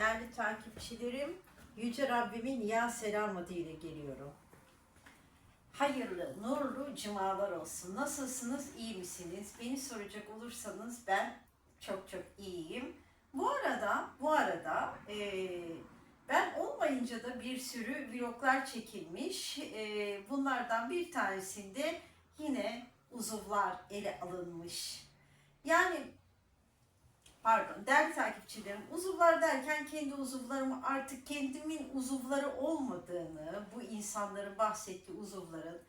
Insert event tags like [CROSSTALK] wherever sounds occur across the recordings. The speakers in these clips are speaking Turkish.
Değerli takipçilerim, Yüce Rabbimin ya selam adıyla geliyorum. Hayırlı, nurlu cumalar olsun. Nasılsınız, iyi misiniz? Beni soracak olursanız ben çok çok iyiyim. Bu arada, bu arada eee, ben olmayınca da bir sürü vloglar çekilmiş. Eee, bunlardan bir tanesinde yine uzuvlar ele alınmış. Yani pardon değerli takipçilerim uzuvlar derken kendi uzuvlarımı artık kendimin uzuvları olmadığını bu insanların bahsettiği uzuvların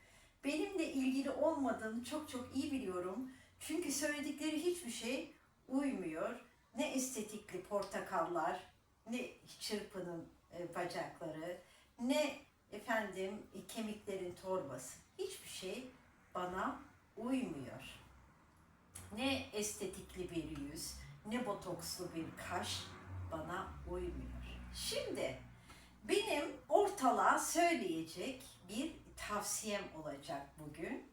benimle ilgili olmadığını çok çok iyi biliyorum. Çünkü söyledikleri hiçbir şey uymuyor. Ne estetikli portakallar, ne çırpının e, bacakları, ne efendim e, kemiklerin torbası. Hiçbir şey bana uymuyor. Ne estetikli bir yüz, ne botokslu bir kaş bana uymuyor. Şimdi benim ortalığa söyleyecek bir tavsiyem olacak bugün.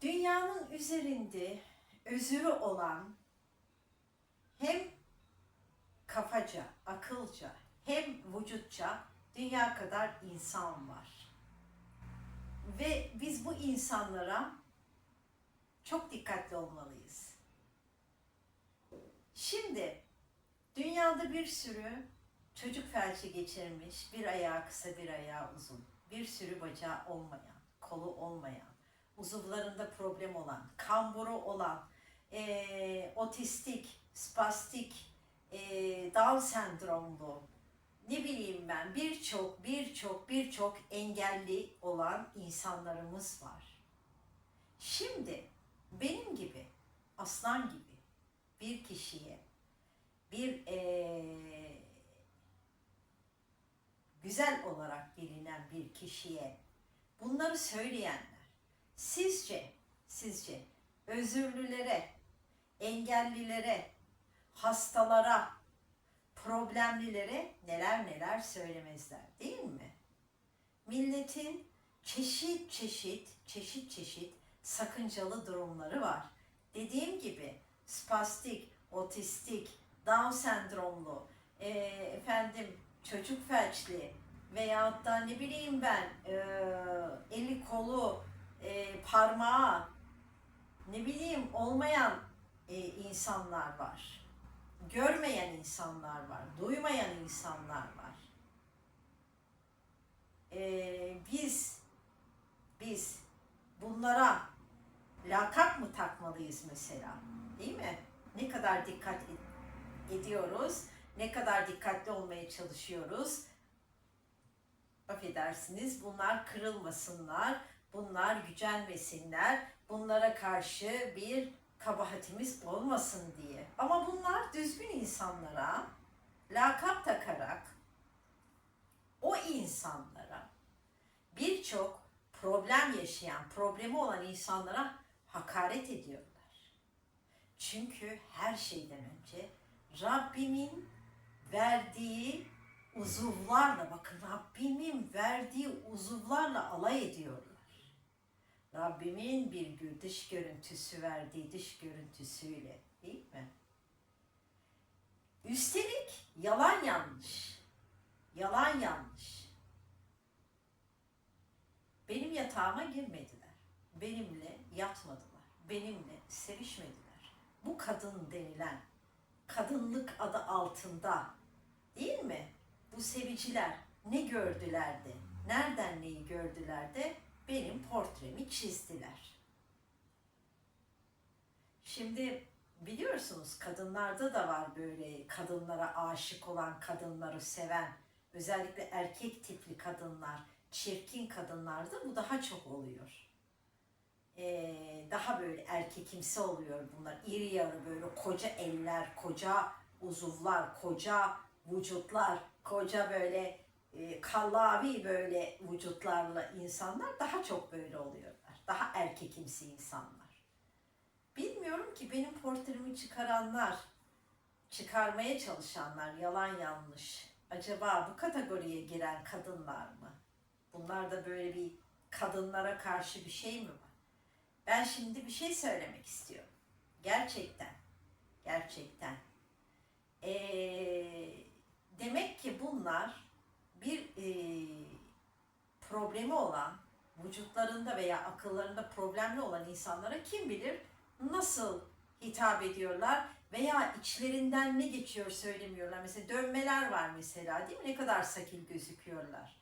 Dünyanın üzerinde özürü olan hem kafaca, akılca hem vücutça dünya kadar insan var. Ve biz bu insanlara çok dikkatli olmalıyız. Şimdi dünyada bir sürü çocuk felci geçirmiş, bir ayağı kısa bir ayağı uzun, bir sürü bacağı olmayan, kolu olmayan, uzuvlarında problem olan, kamburu olan, eee, otistik, spastik, eee, Down sendromlu, ne bileyim ben birçok birçok birçok engelli olan insanlarımız var. Şimdi benim gibi aslan gibi bir kişiye bir eee, güzel olarak bilinen bir kişiye bunları söyleyenler sizce sizce özürlülere, engellilere, hastalara, problemlilere neler neler söylemezler değil mi? Milletin çeşit çeşit çeşit çeşit sakıncalı durumları var. Dediğim gibi spastik, otistik, Down sendromlu, e, efendim çocuk felçli veyahut da ne bileyim ben e, eli kolu e, parmağı ne bileyim olmayan e, insanlar var. Görmeyen insanlar var, duymayan insanlar var. E, biz biz bunlara lakap mı takmalıyız mesela? Değil mi? Ne kadar dikkat ed- ediyoruz, ne kadar dikkatli olmaya çalışıyoruz. Affedersiniz, bunlar kırılmasınlar, bunlar gücenmesinler, bunlara karşı bir kabahatimiz olmasın diye. Ama bunlar düzgün insanlara lakap takarak o insanlara birçok problem yaşayan, problemi olan insanlara hakaret ediyorlar. Çünkü her şeyden önce Rabbimin verdiği uzuvlarla, bakın Rabbimin verdiği uzuvlarla alay ediyorlar. Rabbimin bir dış görüntüsü verdiği dış görüntüsüyle değil mi? Üstelik yalan yanlış. Yalan yanlış. Benim yatağıma girmediler. Benimle yatmadılar. Benimle sevişmediler. Bu kadın denilen kadınlık adı altında değil mi? Bu seviciler ne gördüler de, nereden neyi gördüler de benim portremi çizdiler. Şimdi biliyorsunuz kadınlarda da var böyle kadınlara aşık olan, kadınları seven, özellikle erkek tipli kadınlar, çirkin kadınlarda bu daha çok oluyor. Ee, daha böyle erkekimsi oluyor bunlar. İri yarı böyle koca eller, koca uzuvlar, koca vücutlar, koca böyle e, kallavi böyle vücutlarla insanlar daha çok böyle oluyorlar. Daha erkekimsi insanlar. Bilmiyorum ki benim portremi çıkaranlar, çıkarmaya çalışanlar yalan yanlış. Acaba bu kategoriye giren kadınlar mı? Bunlar da böyle bir kadınlara karşı bir şey mi var? Ben şimdi bir şey söylemek istiyorum. Gerçekten. Gerçekten. Ee, bunlar bir e, problemi olan, vücutlarında veya akıllarında problemli olan insanlara kim bilir nasıl hitap ediyorlar veya içlerinden ne geçiyor söylemiyorlar. Mesela dönmeler var mesela değil mi? Ne kadar sakil gözüküyorlar.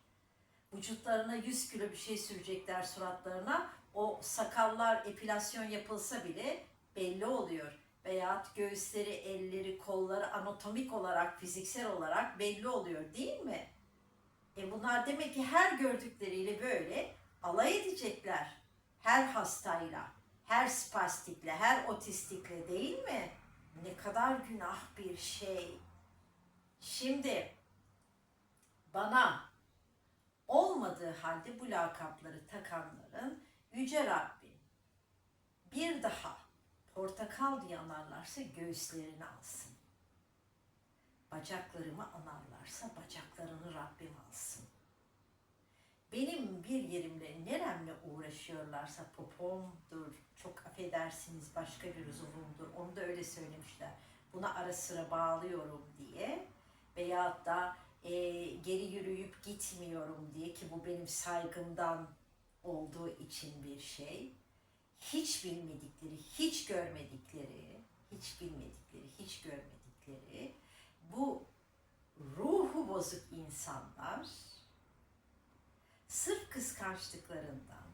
Vücutlarına 100 kilo bir şey sürecekler suratlarına. O sakallar epilasyon yapılsa bile belli oluyor. Veya göğüsleri, elleri, kolları anatomik olarak, fiziksel olarak belli oluyor değil mi? E bunlar demek ki her gördükleriyle böyle alay edecekler. Her hastayla, her spastikle, her otistikle değil mi? Ne kadar günah bir şey. Şimdi bana olmadığı halde bu lakapları takanların Yüce Rabbim bir daha portakal diye anarlarsa göğüslerini alsın. Bacaklarımı anarlarsa bacaklarını Rabbim alsın. Benim bir yerimle neremle uğraşıyorlarsa popomdur, çok affedersiniz başka bir uzuvumdur. Onu da öyle söylemişler. Buna ara sıra bağlıyorum diye. Veyahut da e, geri yürüyüp gitmiyorum diye ki bu benim saygımdan olduğu için bir şey. Hiç bilmedikleri, hiç görmedikleri, hiç bilmedikleri, hiç görmedikleri bu ruhu bozuk insanlar sırf kıskançlıklarından,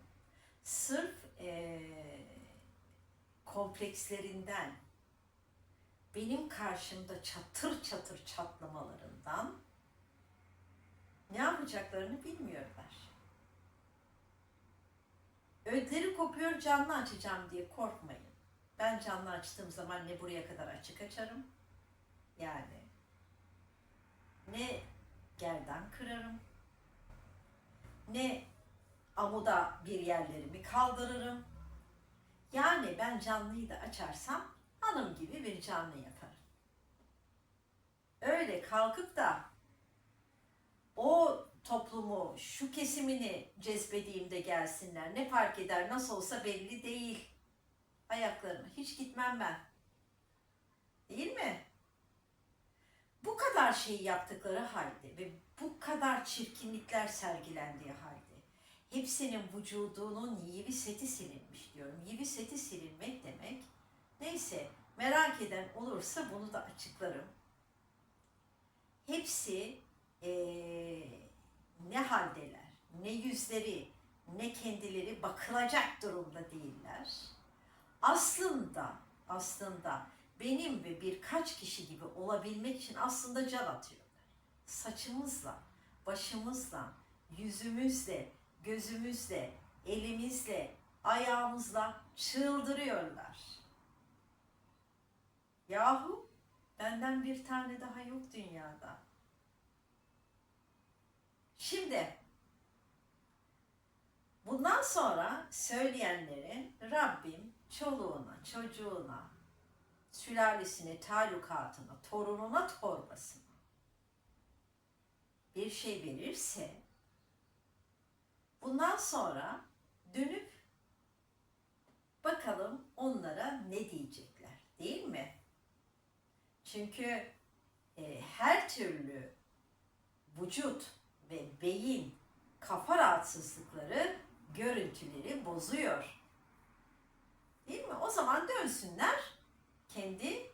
sırf eee, komplekslerinden, benim karşımda çatır çatır çatlamalarından ne yapacaklarını bilmiyorlar. Ödleri kopuyor canlı açacağım diye korkmayın. Ben canlı açtığım zaman ne buraya kadar açık açarım, yani ne gerdan kırarım, ne amuda bir yerlerimi kaldırırım. Yani ben canlıyı da açarsam hanım gibi bir canlı yaparım. Öyle kalkıp da o toplumu, şu kesimini cezbedeyim de gelsinler. Ne fark eder, nasıl olsa belli değil. Ayaklarına hiç gitmem ben. Değil mi? Bu kadar şeyi yaptıkları halde ve bu kadar çirkinlikler sergilendiği halde hepsinin vücudunun yivi seti silinmiş diyorum. Yivi seti silinmek demek neyse merak eden olursa bunu da açıklarım. Hepsi eee, ne haldeler, ne yüzleri, ne kendileri bakılacak durumda değiller. Aslında, aslında benim ve birkaç kişi gibi olabilmek için aslında can atıyorlar. Saçımızla, başımızla, yüzümüzle, gözümüzle, elimizle, ayağımızla çıldırıyorlar. Yahu benden bir tane daha yok dünyada. Şimdi bundan sonra söyleyenleri Rabbim çoluğuna, çocuğuna, sülalesine, talukatına, torununa, torbasına bir şey verirse bundan sonra dönüp bakalım onlara ne diyecekler değil mi? Çünkü e, her türlü vücut ve beyin kafa rahatsızlıkları görüntüleri bozuyor. Değil mi? O zaman dönsünler kendi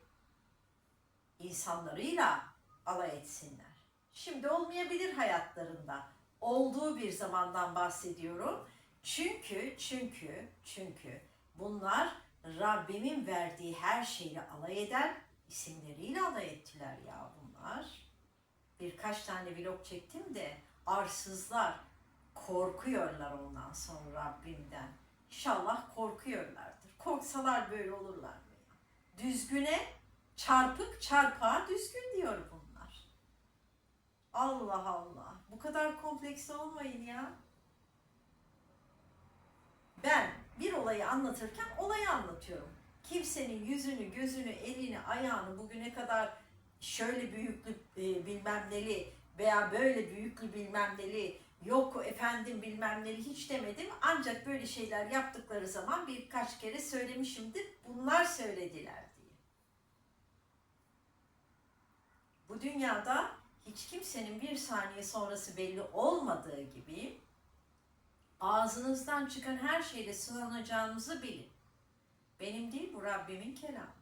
insanlarıyla alay etsinler. Şimdi olmayabilir hayatlarında. Olduğu bir zamandan bahsediyorum. Çünkü, çünkü, çünkü bunlar Rabbimin verdiği her şeyle alay eder, isimleriyle alay ettiler ya bunlar. Birkaç tane vlog çektim de arsızlar korkuyorlar ondan sonra Rabbimden. İnşallah korkuyorlardır. Korksalar böyle olurlar mı? Düzgüne çarpık çarpığa düzgün diyor bunlar. Allah Allah. Bu kadar kompleks olmayın ya. Ben bir olayı anlatırken olayı anlatıyorum. Kimsenin yüzünü, gözünü, elini, ayağını bugüne kadar şöyle büyüklü e, bilmem neli veya böyle büyüklü bilmem neli yok efendim bilmem neli hiç demedim. Ancak böyle şeyler yaptıkları zaman birkaç kere söylemişimdir. Bunlar söylediler diye. Bu dünyada hiç kimsenin bir saniye sonrası belli olmadığı gibi ağzınızdan çıkan her şeyle sınanacağınızı bilin. Benim değil bu Rabbimin kelamı.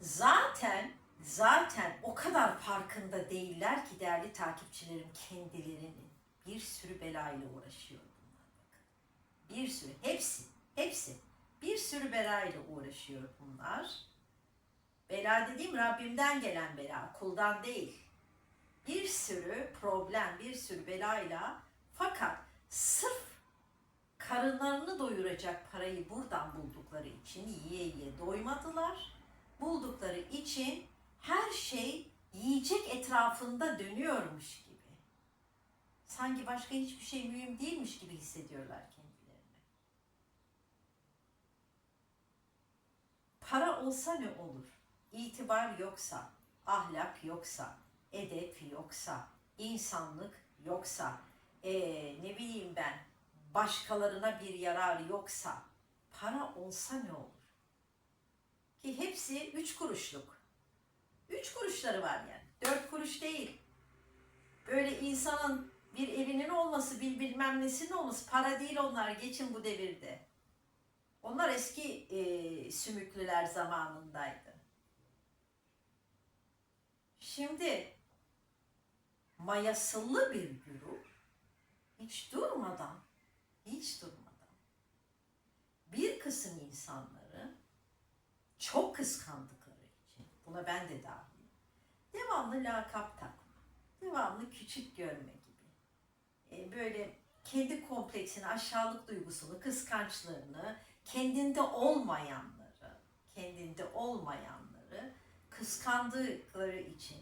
Zaten zaten o kadar farkında değiller ki değerli takipçilerim kendilerinin bir sürü belayla uğraşıyor bunlar. Bir sürü hepsi hepsi bir sürü belayla uğraşıyor bunlar. Bela dediğim Rabbimden gelen bela, kuldan değil. Bir sürü problem, bir sürü belayla fakat sırf karınlarını doyuracak parayı buradan buldukları için yiye yiye doymadılar. Buldukları için her şey yiyecek etrafında dönüyormuş gibi. Sanki başka hiçbir şey mühim değilmiş gibi hissediyorlar kendilerini. Para olsa ne olur? İtibar yoksa, ahlak yoksa, edep yoksa, insanlık yoksa, eee, ne bileyim ben, başkalarına bir yarar yoksa, para olsa ne olur? Hepsi üç kuruşluk. Üç kuruşları var yani. Dört kuruş değil. Böyle insanın bir evinin olması, bir bilmem nesinin olması para değil onlar. Geçin bu devirde. Onlar eski eee, sümüklüler zamanındaydı. Şimdi mayasıllı bir güruh hiç durmadan, hiç durmadan bir kısım insanları çok kıskandıkları için, buna ben de dahil, devamlı lakap takma, devamlı küçük görme gibi, e, böyle kendi kompleksini, aşağılık duygusunu, kıskançlığını, kendinde olmayanları, kendinde olmayanları kıskandıkları için.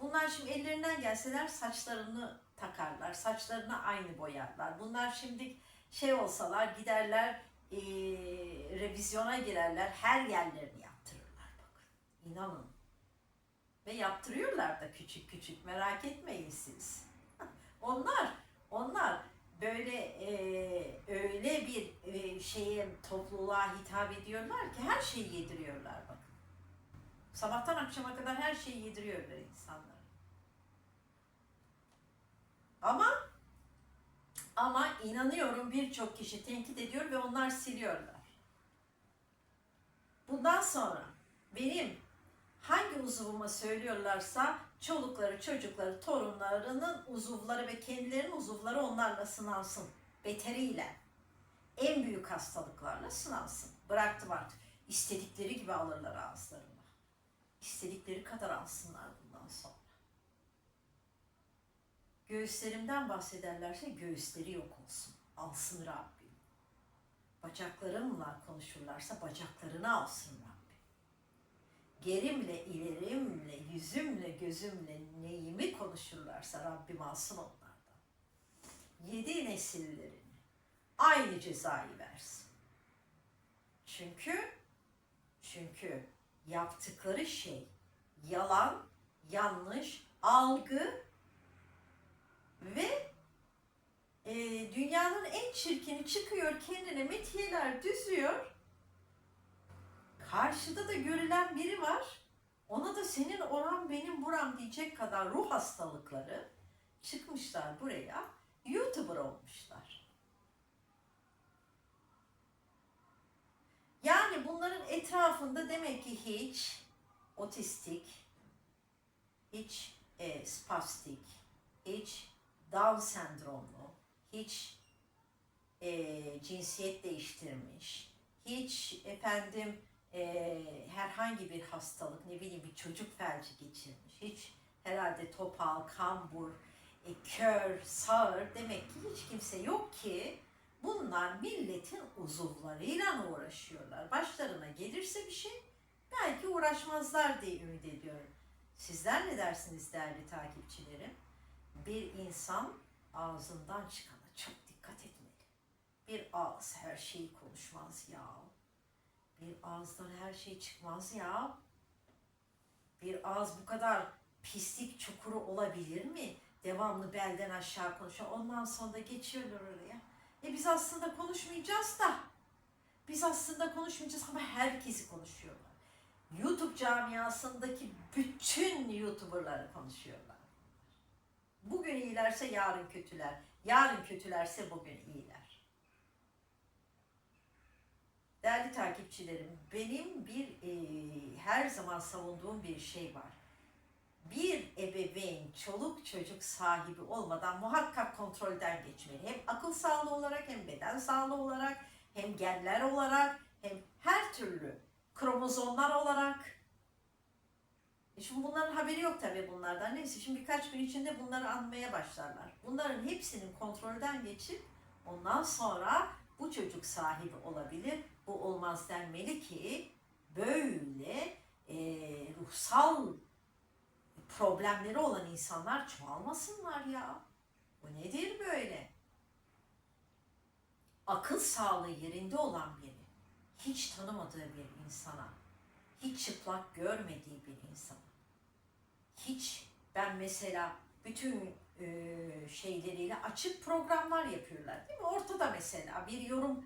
Bunlar şimdi ellerinden gelseler saçlarını takarlar, saçlarını aynı boyarlar. Bunlar şimdi şey olsalar giderler eee, revizyona girerler, her yerlerini. İnanın. Ve yaptırıyorlar da küçük küçük merak etmeyin siz. [LAUGHS] Onlar, onlar böyle eee, öyle bir eee, şeye topluluğa hitap ediyorlar ki her şeyi yediriyorlar bakın. Sabahtan akşama kadar her şeyi yediriyorlar insanlara. Ama ama inanıyorum birçok kişi tenkit ediyor ve onlar siliyorlar. Bundan sonra benim hangi uzuvuma söylüyorlarsa çolukları, çocukları, torunlarının uzuvları ve kendilerinin uzuvları onlarla sınansın. Beteriyle. En büyük hastalıklarla sınansın. Bıraktım artık. İstedikleri gibi alırlar ağızlarına. İstedikleri kadar alsınlar bundan sonra. Göğüslerimden bahsederlerse göğüsleri yok olsun. Alsın Rabbim. Bacaklarımla konuşurlarsa bacaklarını alsın Gerimle, ilerimle, yüzümle, gözümle neyimi konuşurlarsa Rabbim alsın onlardan. Yedi nesillerini aynı cezayı versin. Çünkü çünkü yaptıkları şey yalan, yanlış, algı ve e, dünyanın en çirkini çıkıyor kendine metiyeler düzüyor. Karşıda da görülen biri var. Ona da senin oran benim buram diyecek kadar ruh hastalıkları çıkmışlar buraya. YouTuber olmuşlar. Yani bunların etrafında demek ki hiç otistik, hiç e, spastik, hiç Down sendromlu, hiç e, cinsiyet değiştirmiş, hiç efendim e, herhangi bir hastalık, ne bileyim bir çocuk felci geçirmiş, hiç herhalde topal, kambur, e, kör, sağır demek ki hiç kimse yok ki bunlar milletin uzuvlarıyla uğraşıyorlar. Başlarına gelirse bir şey belki uğraşmazlar diye ümit ediyorum. Sizler ne dersiniz değerli takipçilerim? bir insan ağzından çıkana çok dikkat etmeli. Bir ağız her şeyi konuşmaz ya. Bir ağızdan her şey çıkmaz ya. Bir ağız bu kadar pislik çukuru olabilir mi? Devamlı belden aşağı konuşuyor. Ondan sonra da geçiyorlar oraya. E biz aslında konuşmayacağız da. Biz aslında konuşmayacağız ama herkesi konuşuyorlar. YouTube camiasındaki bütün YouTuber'ları konuşuyorlar. Bugün iyilerse yarın kötüler. Yarın kötülerse bugün iyiler. Değerli takipçilerim, benim bir e, her zaman savunduğum bir şey var. Bir ebeveyn, çoluk çocuk sahibi olmadan muhakkak kontrolden geçmeli. Hem akıl sağlığı olarak hem beden sağlığı olarak hem genler olarak hem her türlü kromozomlar olarak. E Şimdi bunların haberi yok tabii bunlardan. Neyse şimdi birkaç gün içinde bunları anmaya başlarlar. Bunların hepsinin kontrolden geçip ondan sonra bu çocuk sahibi olabilir. Bu olmaz denmeli ki böyle e, ruhsal problemleri olan insanlar çoğalmasınlar ya. Bu nedir böyle? Akıl sağlığı yerinde olan biri, hiç tanımadığı bir insana, hiç çıplak görmediği bir insana, hiç ben mesela bütün e, şeyleriyle açık programlar yapıyorlar değil mi? Ortada mesela bir yorum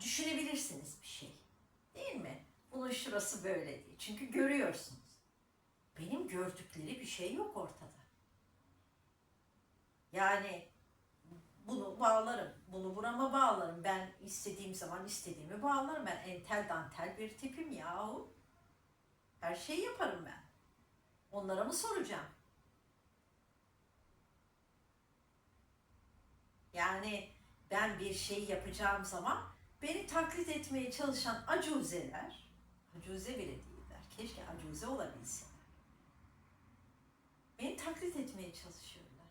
düşünebilirsiniz bir şey. Değil mi? Bunun şurası böyle değil. Çünkü görüyorsunuz. Benim gördükleri bir şey yok ortada. Yani bunu bağlarım. Bunu burama bağlarım. Ben istediğim zaman istediğimi bağlarım. Ben entel dantel bir tipim yahu. Her şeyi yaparım ben. Onlara mı soracağım? Yani ben bir şey yapacağım zaman beni taklit etmeye çalışan acuzeler, acuze bile değiller. Keşke acuze olabilseler. Beni taklit etmeye çalışıyorlar.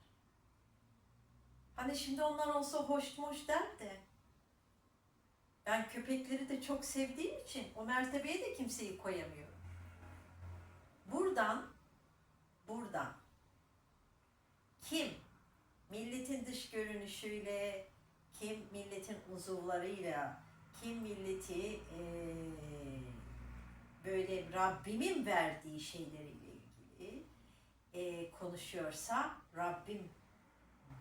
Hani şimdi onlar olsa hoş moş der de. Ben köpekleri de çok sevdiğim için o mertebeye de kimseyi koyamıyorum. Buradan, buradan kim milletin dış görünüşüyle, kim milletin uzuvlarıyla, kim milleti eee, böyle Rabbimin verdiği şeyleriyle ilgili eee, konuşuyorsa Rabbim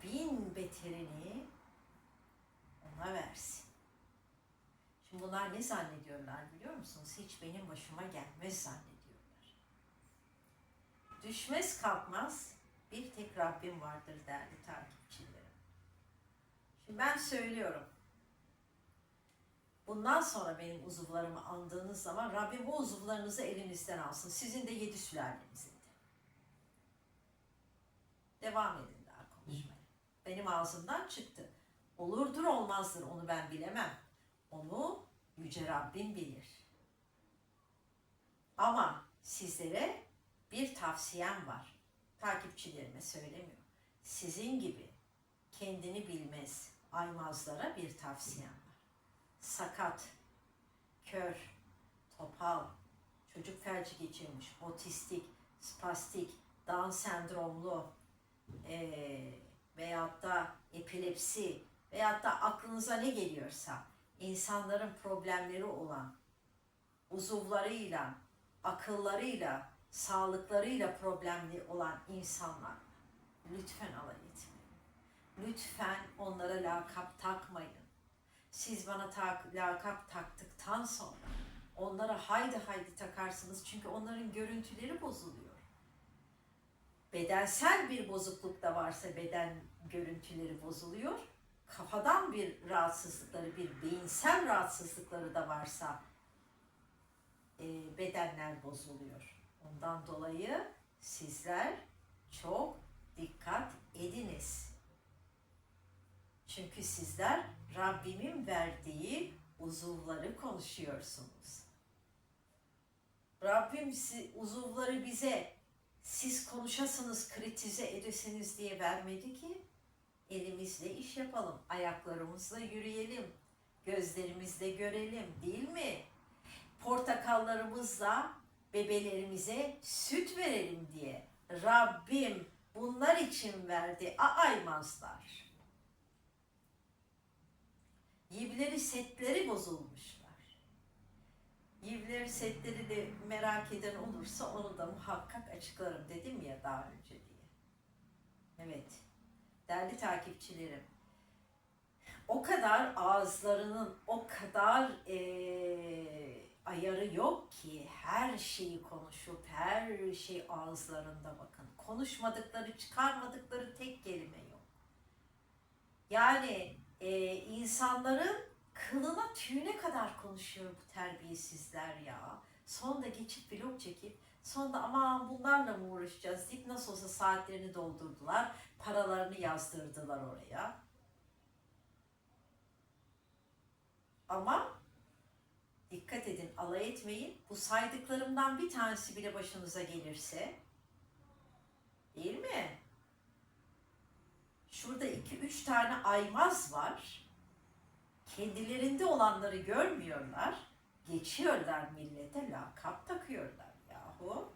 bin beterini ona versin. Şimdi bunlar ne zannediyorlar biliyor musunuz? Hiç benim başıma gelmez zannediyorlar. Düşmez kalkmaz bir tek Rabbim vardır değerli takipçilerim. Şimdi ben söylüyorum. Bundan sonra benim uzuvlarımı andığınız zaman Rabbim o uzuvlarınızı elinizden alsın. Sizin de yedi sülalenizin de. Devam edin daha konuşmaya. Benim ağzımdan çıktı. Olurdur olmazdır onu ben bilemem. Onu Yüce Rabbim bilir. Ama sizlere bir tavsiyem var. Takipçilerime söylemiyorum. Sizin gibi kendini bilmez aymazlara bir tavsiyem. Sakat, kör, topal, çocuk felci geçirmiş, otistik, spastik, Down sendromlu eee veyahut da epilepsi veyahut da aklınıza ne geliyorsa insanların problemleri olan uzuvlarıyla, akıllarıyla, sağlıklarıyla problemli olan insanlar lütfen alay etmeyin. Lütfen onlara lakap takmayın. Siz bana tak, lakap taktıktan sonra onlara haydi haydi takarsınız çünkü onların görüntüleri bozuluyor. Bedensel bir bozukluk da varsa beden görüntüleri bozuluyor. Kafadan bir rahatsızlıkları, bir beyinsel rahatsızlıkları da varsa e, bedenler bozuluyor. Ondan dolayı sizler çok dikkat ediniz. Çünkü sizler Rabbimin verdiği uzuvları konuşuyorsunuz. Rabbim uzuvları bize siz konuşasınız, kritize edesiniz diye vermedi ki. Elimizle iş yapalım, ayaklarımızla yürüyelim, gözlerimizle görelim değil mi? Portakallarımızla bebelerimize süt verelim diye Rabbim bunlar için verdi. A aymazlar. Yivleri setleri bozulmuşlar. Yivleri setleri de merak eden olursa onu da muhakkak açıklarım dedim ya daha önce diye. Evet. Değerli takipçilerim. O kadar ağızlarının o kadar eee, ayarı yok ki. Her şeyi konuşup her şey ağızlarında bakın. Konuşmadıkları, çıkarmadıkları tek kelime yok. Yani e, insanların kılına tüyüne kadar konuşuyor bu terbiyesizler ya. Sonra geçip vlog çekip sonra aman bunlarla mı uğraşacağız deyip nasıl olsa saatlerini doldurdular. Paralarını yazdırdılar oraya. Ama dikkat edin alay etmeyin. Bu saydıklarımdan bir tanesi bile başınıza gelirse değil mi? Şurada iki üç tane aymaz var. Kendilerinde olanları görmüyorlar. Geçiyorlar millete lakap takıyorlar yahu.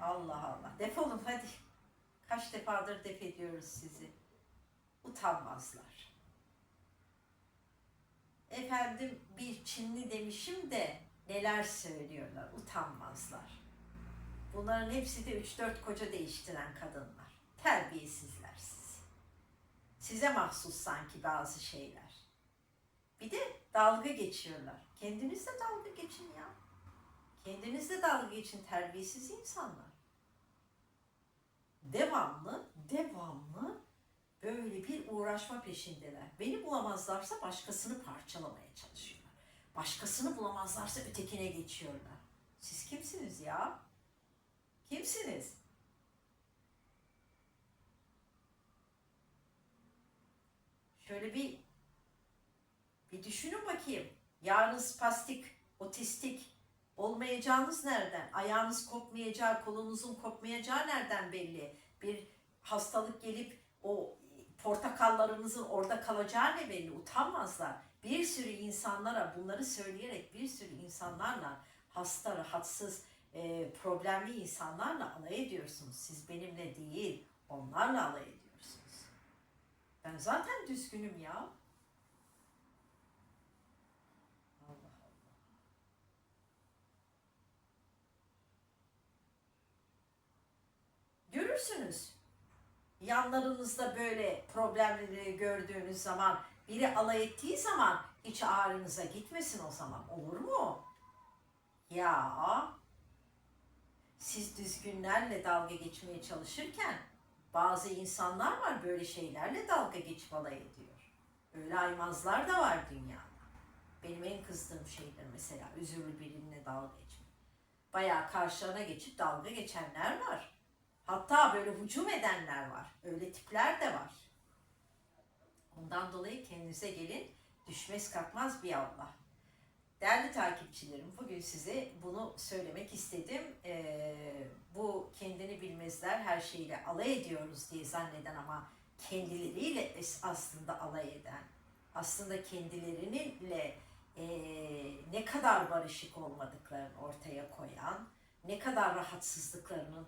Allah Allah. Defolun hadi. Kaç defadır def ediyoruz sizi. Utanmazlar. Efendim bir Çinli demişim de neler söylüyorlar. Utanmazlar. Bunların hepsi de 3-4 koca değiştiren kadınlar. Terbiyesizler siz. Size mahsus sanki bazı şeyler. Bir de dalga geçiyorlar. Kendinizle dalga geçin ya. Kendinizle dalga geçin terbiyesiz insanlar. Devamlı, devamlı böyle bir uğraşma peşindeler. Beni bulamazlarsa başkasını parçalamaya çalışıyorlar. Başkasını bulamazlarsa ötekine geçiyorlar. Siz kimsiniz ya? Kimsiniz? Şöyle bir bir düşünün bakayım. Yarınız spastik, otistik olmayacağınız nereden? Ayağınız kopmayacağı, kolunuzun kopmayacağı nereden belli? Bir hastalık gelip o portakallarınızın orada kalacağı ne belli? Utanmazlar. Bir sürü insanlara bunları söyleyerek bir sürü insanlarla hasta, rahatsız, e, problemli insanlarla alay ediyorsunuz. Siz benimle değil, onlarla alay ediyorsunuz. Ben zaten düzgünüm ya. Görürsünüz. Yanlarınızda böyle problemleri gördüğünüz zaman, biri alay ettiği zaman hiç ağrınıza gitmesin o zaman. Olur mu? Ya siz düzgünlerle dalga geçmeye çalışırken bazı insanlar var böyle şeylerle dalga geçip alay ediyor. Öyle aymazlar da var dünyada. Benim en kızdığım şeydir mesela üzürlü birine dalga geçmek. Bayağı karşılarına geçip dalga geçenler var. Hatta böyle hücum edenler var. Öyle tipler de var. Ondan dolayı kendinize gelin. Düşmez kalkmaz bir Allah. Değerli takipçilerim, bugün size bunu söylemek istedim. Ee, bu kendini bilmezler her şeyle alay ediyoruz diye zanneden ama kendileriyle aslında alay eden, aslında kendilerininle e, ne kadar barışık olmadıklarını ortaya koyan, ne kadar rahatsızlıklarının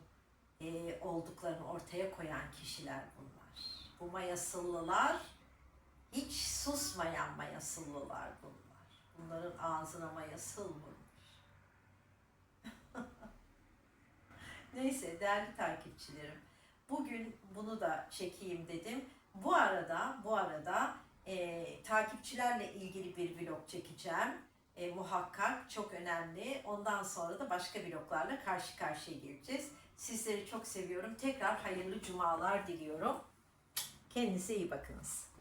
e, olduklarını ortaya koyan kişiler bunlar. Bu mayasıllılar hiç susmayan mayasıllılar bunlar. Bunların ağzına mayasıl [LAUGHS] vurmuş. Neyse değerli takipçilerim. Bugün bunu da çekeyim dedim. Bu arada bu arada e, takipçilerle ilgili bir vlog çekeceğim. E, muhakkak çok önemli. Ondan sonra da başka vloglarla karşı karşıya geleceğiz. Sizleri çok seviyorum. Tekrar hayırlı cumalar diliyorum. Kendinize iyi bakınız.